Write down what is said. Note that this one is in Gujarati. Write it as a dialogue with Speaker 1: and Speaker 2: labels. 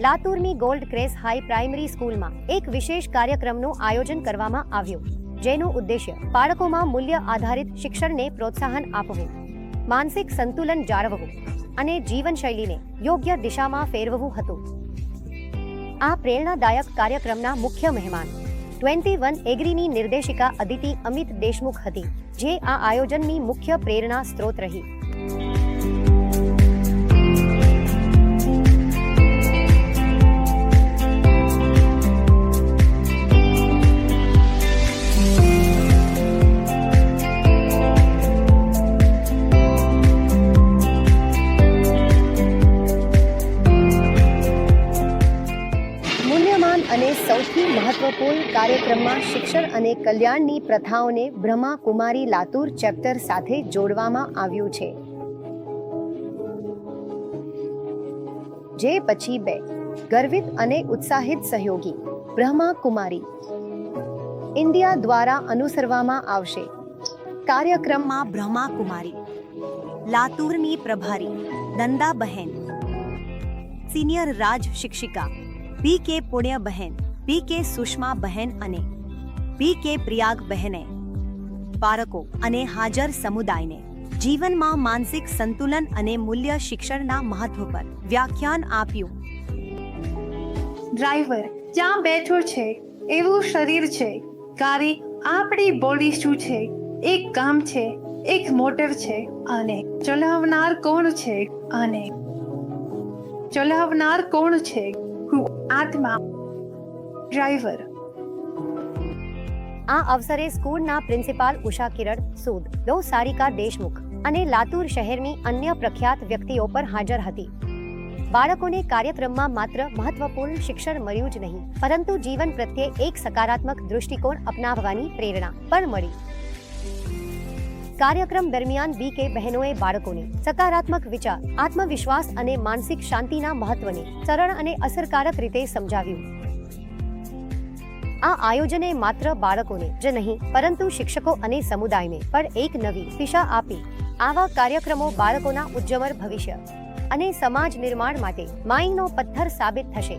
Speaker 1: લાતુરની ગોલ્ડ ક્રેસ હાઈ પ્રાઇમરી સ્કૂલમાં એક વિશેષ કાર્યક્રમનું આયોજન કરવામાં આવ્યું, જેનો ઉદ્દેશ્ય બાળકોમાં મૂલ્ય આધારિત શિક્ષણને પ્રોત્સાહન આપવું, માનસિક સંતુલન જાળવવું અને જીવનશૈલીને યોગ્ય દિશામાં ફેરવવું હતું. આ પ્રેરણાદાયક કાર્યક્રમના મુખ્ય મહેમાન ટ્વેન્ટી વન એગ્રીની નિર્દેશિકા અદિતિ અમિત દેશમુખ હતી, જે આ આયોજનની મુખ્ય પ્રેરણા સ્ત્રોત રહી. અને સૌથી મહત્વપૂર્ણ કાર્યક્રમમાં શિક્ષણ અને કલ્યાણની પ્રથાઓને બ્રહ્મા કુમારી લાતુર ચેપ્ટર સાથે જોડવામાં આવ્યું છે. જે પછી બે, ગર્વિત અને ઉત્સાહિત સહયોગી બ્રહ્મા કુમારી ઇન્ડિયા દ્વારા અનુસરવામાં આવશે. કાર્યક્રમમાં બ્રહ્મા કુમારી લાતુરની પ્રભારી નંદાબહેન સિનિયર રાજ શિક્ષિકા પી કે પુણ્ય બહેન પી કે સુષ્મા બહેન અને પી કે પ્રિયાગ બહેને બાળકો અને હાજર સમુદાયને, જીવનમાં માનસિક સંતુલન અને મૂલ્ય શિક્ષણના મહત્વ પર વ્યાખ્યાન આપ્યું.
Speaker 2: ડ્રાઈવર, જ્યાં બેઠો છે, એવું શરીર છે. ગાડી, આપણી બોડી શું છે? એક કામ છે, એક મોટર છે, અને ચલાવનાર કોણ છે? અને ચલાવનાર કોણ છે? હું આત્મા ડ્રાઈવર.
Speaker 1: આ અવસરે સ્કૂલના પ્રિન્સિપાલ ઉષા કિરણ, સૂદ દો સારિકા દેશમુખ અને લાતુર શહેરની અન્ય પ્રખ્યાત વ્યક્તિઓ પર હાજર હતી. બાળકોને કાર્યક્રમમાં માત્ર મહત્વપૂર્ણ શિક્ષણ મળ્યું જ નહીં, પરંતુ જીવન પ્રત્યે એક સકારાત્મક દૃષ્ટિકોણ અપનાવવાની પ્રેરણા પણ મળી. કાર્યક્રમ દરમિયાન બી કે બહેનોએ બાળકોને સકારાત્મક વિચાર, આત્મવિશ્વાસ અને માનસિક શાંતિના મહત્વને સરળ અને અસરકારક રીતે સમજાવ્યું. આ આયોજને માત્ર બાળકોને જ નહીં, પરંતુ શિક્ષકો અને સમુદાયને પણ એક નવી દિશા આપી. આવા કાર્યક્રમો બાળકોના ઉજ્જવળ ભવિષ્ય અને સમાજ નિર્માણ માટે માઈનો પથ્થર સાબિત થશે.